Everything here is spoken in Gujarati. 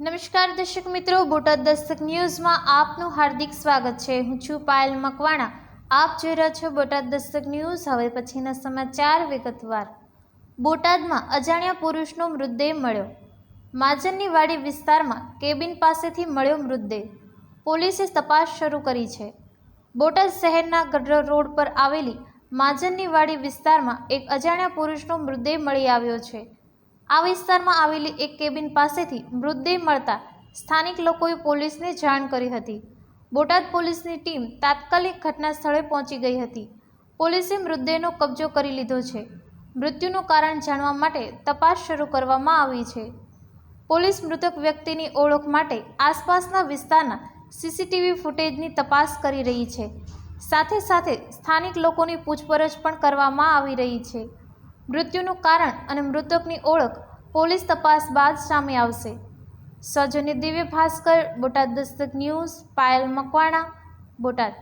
નમસ્કાર દર્શક મિત્રો, બોટાદ દસ્તક ન્યૂઝમાં આપનું હાર્દિક સ્વાગત છે. હું છું પાયલ મકવાણા. આપ જોઈ રહ્યા છો બોટાદ દસ્તક ન્યૂઝ. હવે પછીના સમાચાર વિગતવાર. બોટાદમાં અજાણ્યા પુરુષનો મૃતદેહ મળ્યો. માજનની વાડી વિસ્તારમાં કેબિન પાસેથી મળ્યો મૃતદેહ. પોલીસે તપાસ શરૂ કરી છે. બોટાદ શહેરના ગઢડા રોડ પર આવેલી માજનની વાડી વિસ્તારમાં એક અજાણ્યા પુરુષનો મૃતદેહ મળી આવ્યો છે. આ વિસ્તારમાં આવેલી એક કેબિન પાસેથી મૃતદેહ મળતા સ્થાનિક લોકોએ પોલીસને જાણ કરી હતી. બોટાદ પોલીસની ટીમ તાત્કાલિક ઘટના સ્થળે પહોંચી ગઈ હતી. પોલીસે મૃતદેહનો કબજો કરી લીધો છે. મૃત્યુનું કારણ જાણવા માટે તપાસ શરૂ કરવામાં આવી છે. પોલીસ મૃતક વ્યક્તિની ઓળખ માટે આસપાસના વિસ્તારના સીસીટીવી ફૂટેજની તપાસ કરી રહી છે. સાથે સાથે સ્થાનિક લોકોની પૂછપરછ પણ કરવામાં આવી રહી છે. મૃત્યુનું કારણ અને મૃતકની ઓળખ પોલીસ તપાસ બાદ સામે આવશે. સજની દિવ્ય ભાસ્કર, બોટાદ દસ્તક ન્યૂઝ, પાયલ મકવાણા, બોટાદ.